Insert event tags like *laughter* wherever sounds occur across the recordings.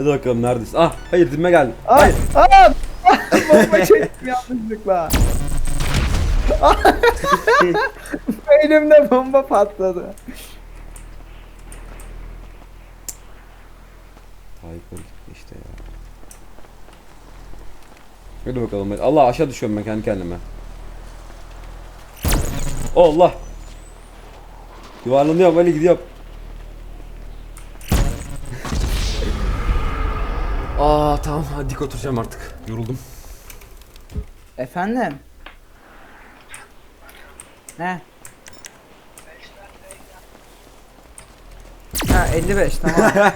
Hadi bakalım neredesin? Ah hayır dibime geldin. Aa, Hayır. aa, bomba çektim yanlışlıkla. *laughs* *laughs* Elimde bomba patladı. Harika işte ya. Hadi bakalım. Allah aşağı düşüyorum ben kendi kendime. Allah. Yuvarlanıyorum Ali gidiyorum. Tamam hadi dik oturacağım artık. Yoruldum. Efendim? Ne? Ha 55 tamam. *laughs*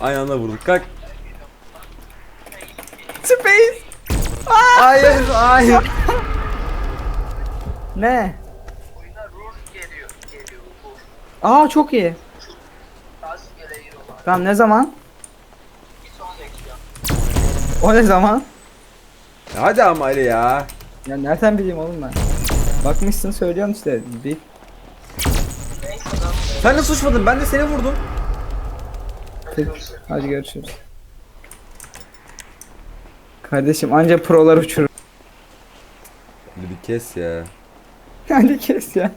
Aynı anda vurduk. Kalk. Space. Hayır hayır. *laughs* Ne? Aa çok iyi. Tamam ne zaman? O ne zaman? Hadi ama Ali ya. Ya nereden bileyim oğlum ben? Bakmışsın söylüyorsun işte. Bir Neyse lan. Sen de suçmadın ben de seni vurdum. Hadi görüşürüz. Kardeşim anca prolar uçurur. Hadi bir kes ya. *laughs* Hadi kes ya.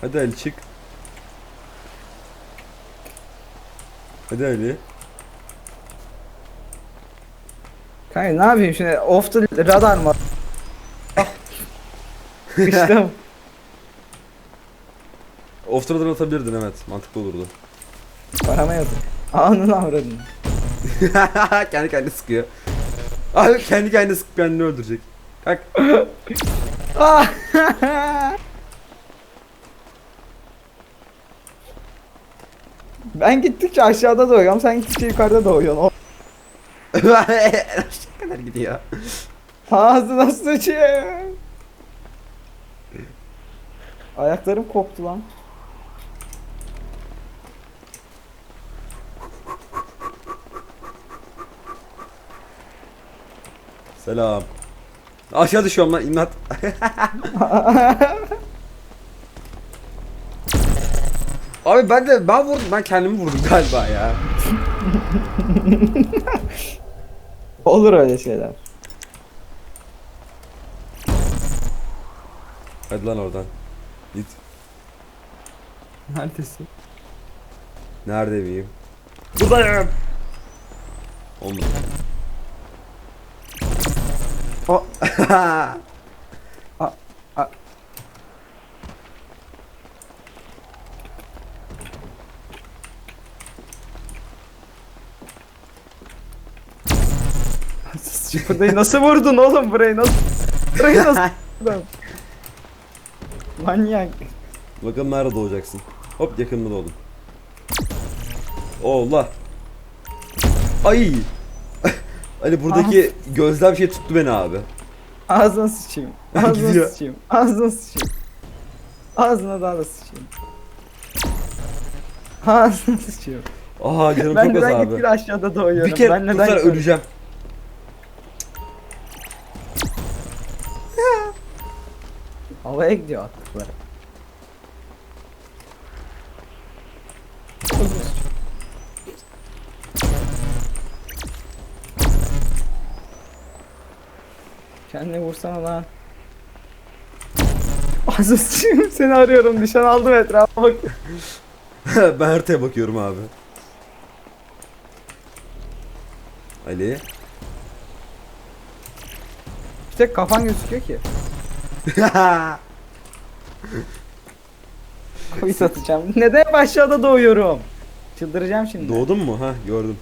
Hadi Ali çık. Hadi Ali. Kanka ne yapayım şimdi off the radar mı? Ah. Sıkıştım. *laughs* Off the radar atabilirdin evet. Mantıklı olurdu. Parama yazık. Anını avradın. *laughs* kendi kendine sıkıyor. Abi kendi kendine sıkıp kendini öldürecek. Kalk. Ah! *laughs* ben gittikçe aşağıda doğuyorum, sen gittikçe yukarıda doğuyorsun. *laughs* Aşağı kadar gidiyor. ağzına sıçayım. Ayaklarım koptu lan. Selam. Aşağı düşüyorum lan inat. *laughs* Abi ben de ben vurdum ben kendimi vurdum galiba ya. *laughs* Olur öyle şeyler. Hadi lan oradan. Git. Neredesin? Nerede miyim? Buradayım. Olmadı. O *laughs* Burayı nasıl vurdun oğlum burayı nasıl? Burayı nasıl vurdun? *laughs* Manyak. Bakalım nerede doğacaksın. Hop yakınında doğdum. Allah. Ay. *laughs* Ali buradaki gözlem şey tuttu beni abi. Ağzına sıçayım. *laughs* Ağzına Gidiyor. sıçayım. Ağzına sıçayım. Ağzına daha da sıçayım. Ağzına sıçayım. Aha canım Ben çok az neden abi. gitgide aşağıda doğuyorum? Bir kere ben neden tutar yukarı- öleceğim. Havaya gidiyor attıkları. Kendine vursana lan. Sıçayım *laughs* seni arıyorum nişan aldım etrafa bak. *laughs* ben haritaya bakıyorum abi. Ali. Bir tek kafan gözüküyor ki. *laughs* Koy satacağım. Neden hep aşağıda doğuyorum? Çıldıracağım şimdi. Doğdun mu? Ha gördüm.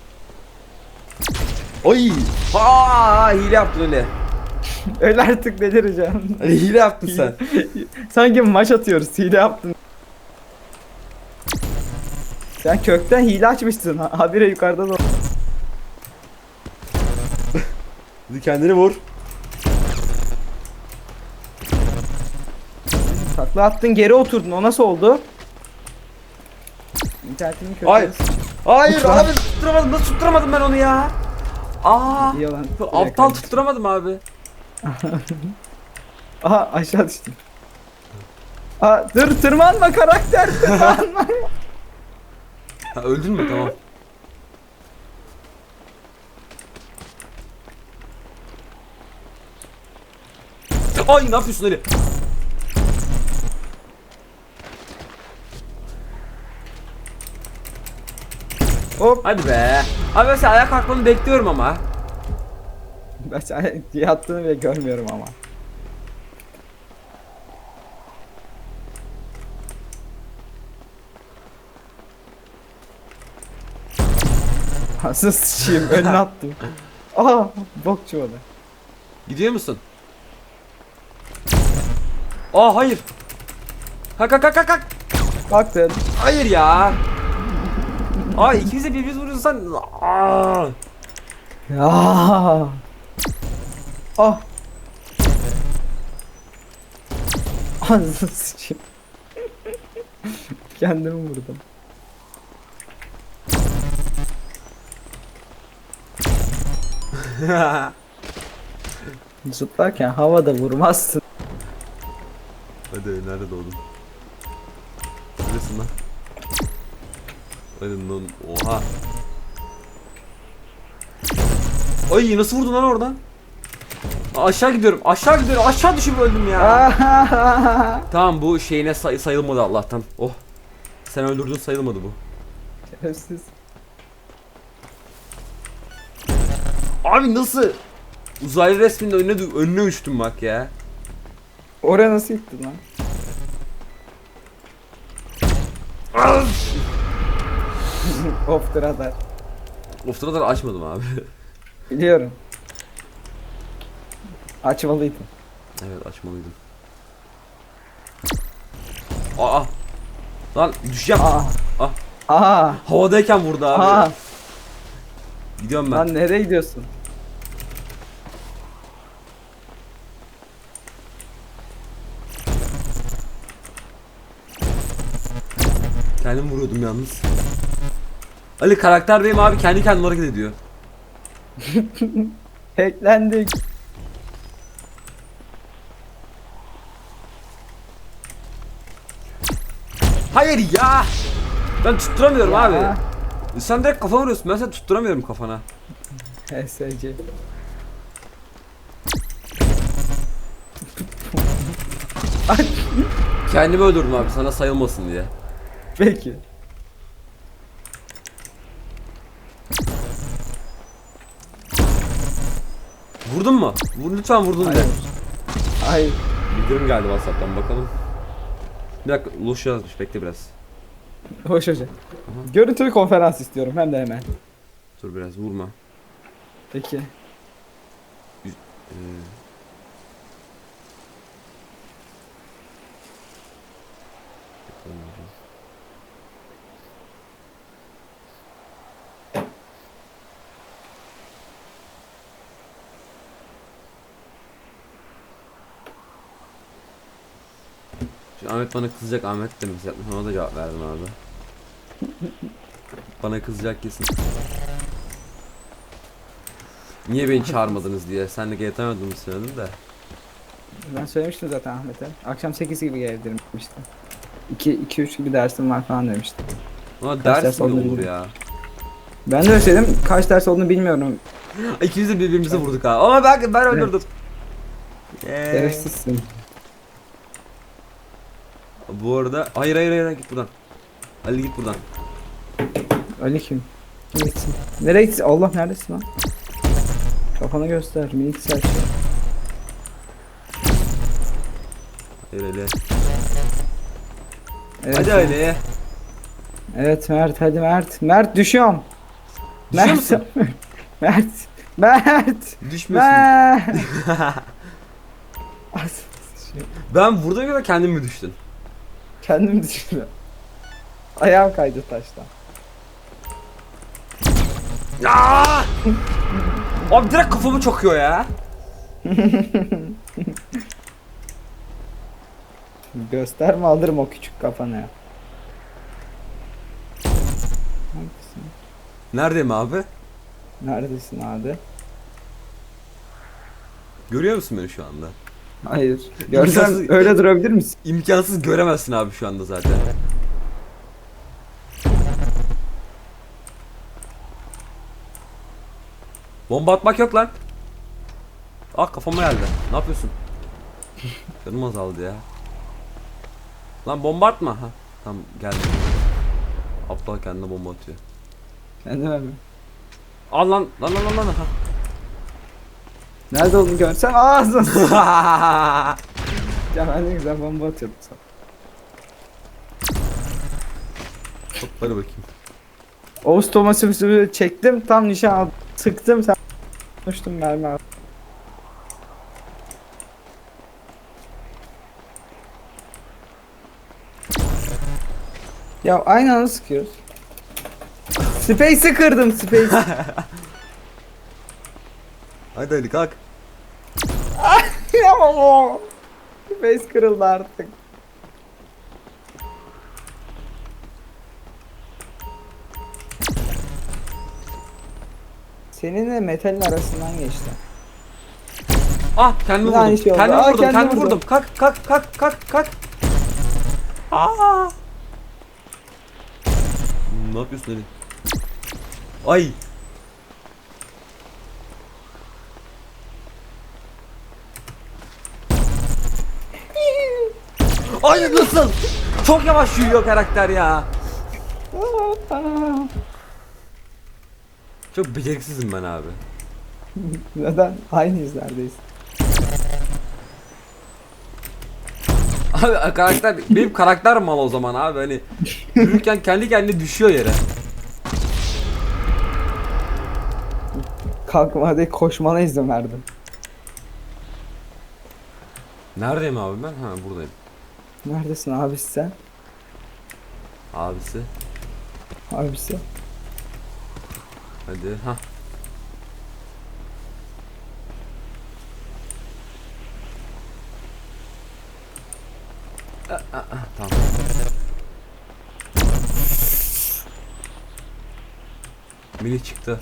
Oy! Ha hile yaptın. Öyle *laughs* artık delireceğim. *laughs* Hile yaptın sen. Sanki maç atıyoruz. Hile yaptın. Sen kökten hile açmışsın. Ha- Habire yukarıda da. Hadi kendini vur. takla attın geri oturdun o nasıl oldu? İnternetimi kötü. Hayır. Hayır Lütfen. abi tutturamadım nasıl tutturamadım ben onu ya? Aa. İyi lan, aptal tutturamadım abi. *laughs* Aha aşağı düştüm. Aa, dur tırmanma karakter *laughs* tırmanma. ha, öldün mü tamam. Ay ne yapıyorsun Ali? Hop. Hadi be. Abi ben senin ayağa kalkmanı bekliyorum ama. Ben sen yattığını bile görmüyorum ama. Nasıl sıçayım *laughs* önüne attım. Aa bok çuvalı. Gidiyor musun? Aa hayır. Kalk kalk kalk kalk, kalk. Baktın. Hayır ya. Ay ikimiz de birbirimizi vuruyorsan. Aa. Ya. Ah. Anasını sıçayım. Kendimi vurdum. Zıplarken havada vurmazsın. Hadi nerede doğdun? Neresin lan? Lan oha. Ay nasıl vurdun lan oradan? Aşağı gidiyorum. Aşağı gidiyorum. Aşağı düşüp öldüm ya. *laughs* Tamam bu şeyine say- sayılmadı Allah'tan. Oh. Sen öldürdün sayılmadı bu. Şerefsiz. Abi nasıl? Uzaylı resminin önüne önüne uçtum bak ya. Oraya nasıl gittin lan? Off the radar. Of kadar açmadım abi. Biliyorum. Açmalıydın. evet açmalıydım. Aa. Lan düşeceğim. Aa. Ah. Aa. Havadayken vurdu abi. Aa. Gidiyorum ben. Lan nereye gidiyorsun? Kendim vuruyordum yalnız. Ali karakter benim abi kendi kendine hareket ediyor. *laughs* Hacklendik. Hayır ya. Ben tutturamıyorum Ya. abi. Sen direkt kafama vuruyorsun. Ben seni tutturamıyorum kafana. HSC. Kendimi öldürdüm abi sana sayılmasın diye. Peki. Vurdun mu? Vur lütfen vurdun de. Hayır. Hayır. Bildirim geldi WhatsApp'tan bakalım. Bir dakika Uluş yazmış bekle biraz. Hoş hoca. Görüntülü konferans istiyorum hem de hemen. Dur biraz vurma. Peki. Ee, Şimdi Ahmet bana kızacak Ahmet demiş yapmış ona da cevap verdim abi. Bana kızacak kesin. Niye beni çağırmadınız diye. Sen de getiremedim söyledin de. Ben söylemiştim zaten Ahmet'e. Akşam 8 gibi gel demiştim. 2 2 3 gibi dersim var falan demiştim. Ama Kaç ders ders mi olduğunu olur bilmiyorum. ya? Ben de öyle söyledim. Kaç ders olduğunu bilmiyorum. İkimiz de birbirimizi vurduk ha. Ama ben ben öldürdüm. Yay. Şerefsizsin. Bu arada hayır hayır hayır git buradan. Ali git buradan. Ali kim? Gitsin? Nereye gitsin? Allah neredesin lan? Kafanı göster. Minik saç. Hayır Ali. Evet, Hadi Ali. Evet Mert hadi Mert. Mert düşüyorum. Düşüyor Mert. musun? *laughs* Mert. Mert. Düşmesin. Mert. *laughs* Ben vurduğum kadar kendim mi düştün? Kendim düşürdüm. Ayağım kaydı taştan. Aa! Abi direkt kafamı çokuyor ya. *laughs* Gösterme alırım o küçük kafanı. Neredesin? Neredeyim abi? Neredesin abi? Görüyor musun beni şu anda? Hayır. Görsem İmkansız- öyle durabilir misin? İmkansız göremezsin abi şu anda zaten. Bomba atmak yok lan. Ah kafama geldi. Ne yapıyorsun? Canım azaldı ya. Lan bomba atma. Ha. Tamam geldi. Aptal kendine bomba atıyor. Kendime mi? Al lan lan lan lan lan. Ha. Nerede olduğunu görsen ağzın. *laughs* ya ben ne güzel bomba atıyordum sana. Hadi bakayım. Oğuz Thomas'ı çektim tam nişan aldım. Sıktım sen Konuştum mermi aldım. Ya aynı anda sıkıyoruz. Space'i kırdım Space. *laughs* Hadi hadi kalk. Space kırıldı artık. Seninle metalin arasından geçti. Ah kendimi Bir aynı vurdum. şey oldu. kendimi Aa, vurdum. kendimi Kendimi vurdum. vurdum. Kalk kalk kalk kalk kalk. Aa! Ne yapıyorsun Ali? Ay. Ay nasıl? Çok yavaş yürüyor karakter ya. Çok beceriksizim ben abi. *laughs* Neden? Aynıyız neredeyiz. Abi karakter benim karakter mal o zaman abi hani yürürken kendi kendine düşüyor yere. Kalkma değil koşmana izin verdim. Neredeyim abi ben? Ha buradayım. Neredesin abisi sen? Abisi. Abisi. Hadi ha. Ah, ah, ah, Tamam. Mini çıktı.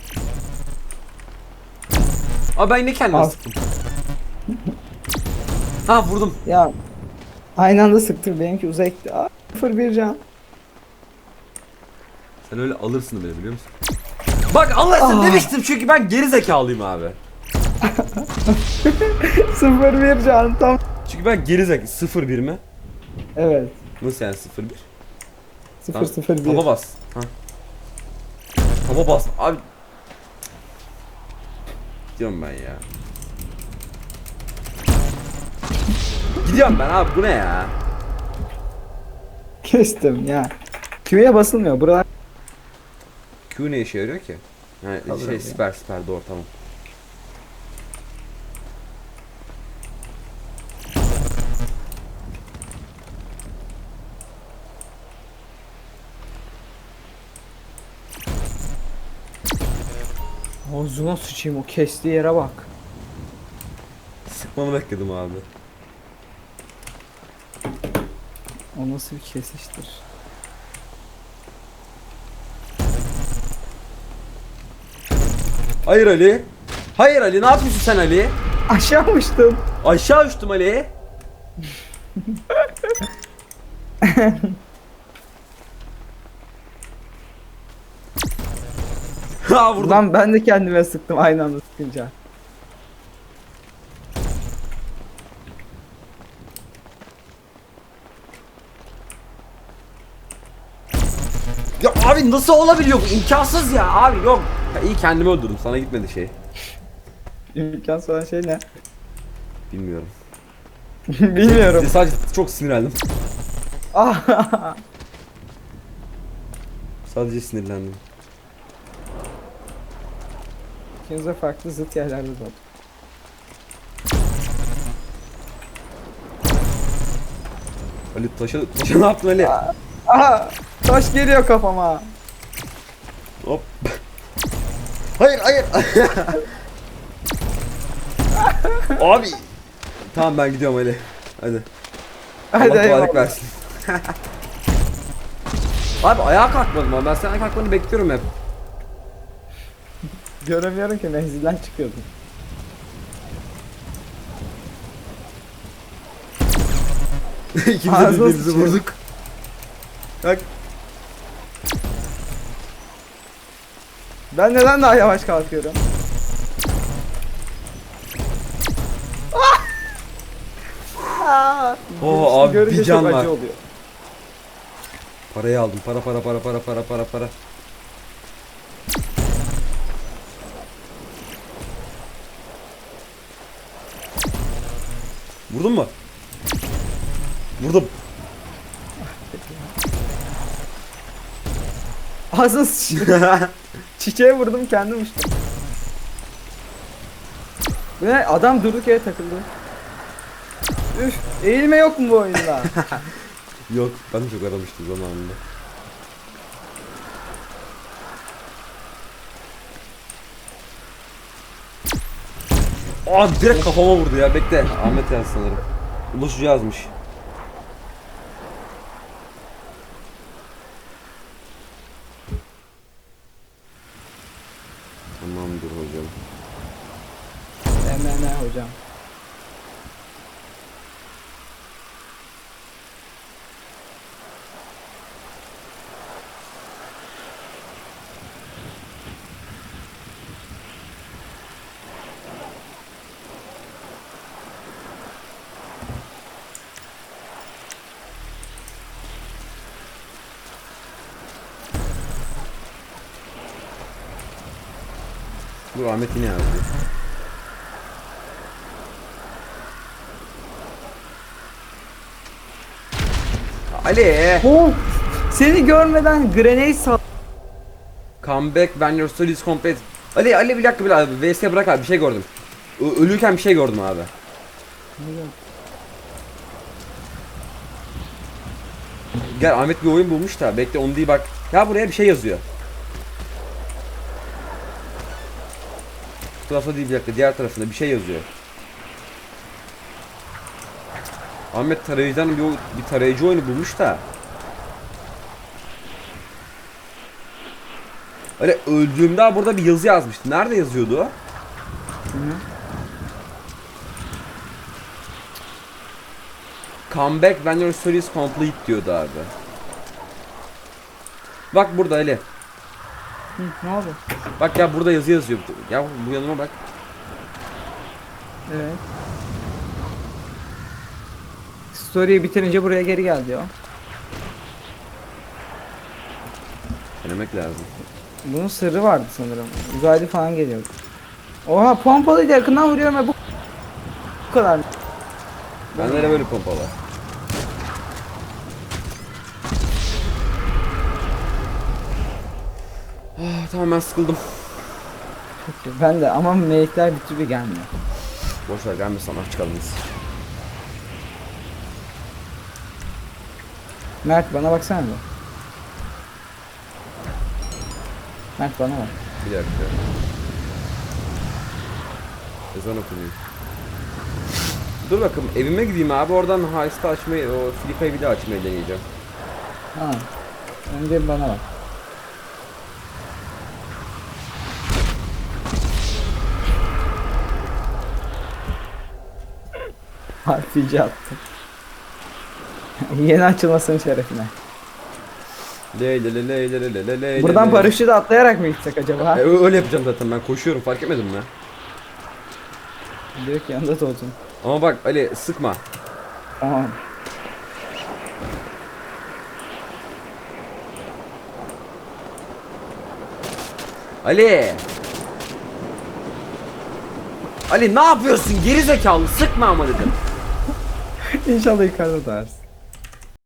Aa ben yine kendime Al. sıktım. Ha vurdum. Ya aynı anda sıktım benimki gitti. Aa, 01 can. Sen öyle alırsın beni biliyor musun? Bak alırsın Aa. demiştim çünkü ben geri zekalıyım abi. *laughs* 01 can tam. Çünkü ben geri zek 01 mi? Evet. Nasıl yani 01? Tamam. 001. Taba bas. Ha. Taba bas. Abi. Gidiyorum ben ya. Gidiyorum ben abi bu ne ya? Kestim ya. Q'ya basılmıyor. Buralar Q ne işe yarıyor ki? Ha, Alırım şey ya. siper siper doğru tamam. Ağzına sıçayım o kestiği yere bak. Sıkmanı bekledim abi. O nasıl bir kesiştir? Hayır Ali. Hayır Ali ne yapıyorsun sen Ali? Aşağı uçtum. Aşağı uçtum Ali. *laughs* ha vurdum. Lan ben de kendime sıktım aynı anda sıkınca. Ya abi nasıl olabiliyor bu? İmkansız ya abi yok. Ya iyi kendimi öldürdüm sana gitmedi şey. İmkansız olan şey ne? Bilmiyorum. *laughs* Bilmiyorum. Sadece çok sinirlendim. Ah. Sadece sinirlendim. İkiniz de farklı zıt yerlerde doğduk. Ali taşa, taşa ne yaptın Ali? Aha! Taş geliyor kafama. Hop. Hayır hayır. *laughs* Abi. Tamam ben gidiyorum Ali. Hadi. Hadi Allah kolaylık versin. Abi ayağa kalkmadım ama ben senin ayağa kalkmanı bekliyorum hep. Göremiyorum ki menzilden çıkıyordum. *laughs* İkimiz de birbirimizi vurduk. Bak. Ben neden daha yavaş kalkıyorum? Aa, Oo, abi, görünce bir can çok var. acı oluyor. Parayı aldım. Para para para para para para para. Vurdun mu? Vurdum. Ağzına sıçıyor. *laughs* Çiçeğe vurdum kendim uçtum. Bu ne? Adam durduk yere takıldı. Üf, eğilme yok mu bu oyunda? *laughs* Yok ben çok aramıştım zamanında. Aa direkt kafama vurdu ya bekle. Ahmet yaz sanırım. Ulaşıcı yazmış. Tamamdır hocam. Hemen hocam. Dur Ahmet yine yazdı. Ali! Oh! Seni görmeden grenade sal. Come back when your story is complete. Ali Ali bir dakika bir dakika. VS bırak abi bir şey gördüm. Ö- ölürken bir şey gördüm abi. Gel Ahmet bir oyun bulmuş da bekle onu değil bak. Ya buraya bir şey yazıyor. Bu tarafta değil bir dakika diğer tarafında bir şey yazıyor. Ahmet tarayıcıdan bir, bir tarayıcı oyunu bulmuş da. Öyle öldüğümde burada bir yazı yazmıştı. Nerede yazıyordu o? Come back when your story is complete diyordu abi. Bak burada Ali. Hı, ne oldu? Bak ya burada yazı yazıyor. Ya bu yanıma bak. Evet. Story'yi bitirince buraya geri gel diyor. Denemek lazım. Bunun sırrı vardı sanırım. Uzaylı falan geliyor. Oha pompalıyla yakından vuruyorum ve bu bu kadar. Bende de böyle pompa Ah, tamam ben sıkıldım. Ben de ama melekler bir türlü gelmiyor. Boş ver gelme sana çıkalım biz. Mert bana baksana bir. Mert bana bak. Bir dakika. Ezan okunuyor. Dur bakalım evime gideyim abi oradan Heist'i açmayı, o Filipa'yı bir daha açmayı deneyeceğim. Ha. Önce bana bak. Harfici attım. Yeni açılmasının şerefine. Le le le le le le le le Buradan paraşütle atlayarak mı gitsek acaba? E, ö- öyle yapacağım zaten ben koşuyorum fark etmedin mi? Diyor ki yanında da olsun. Ama bak Ali sıkma. Tamam. Ali! Ali ne yapıyorsun geri zekalı sıkma ama dedim. E já li Carlos Darcy.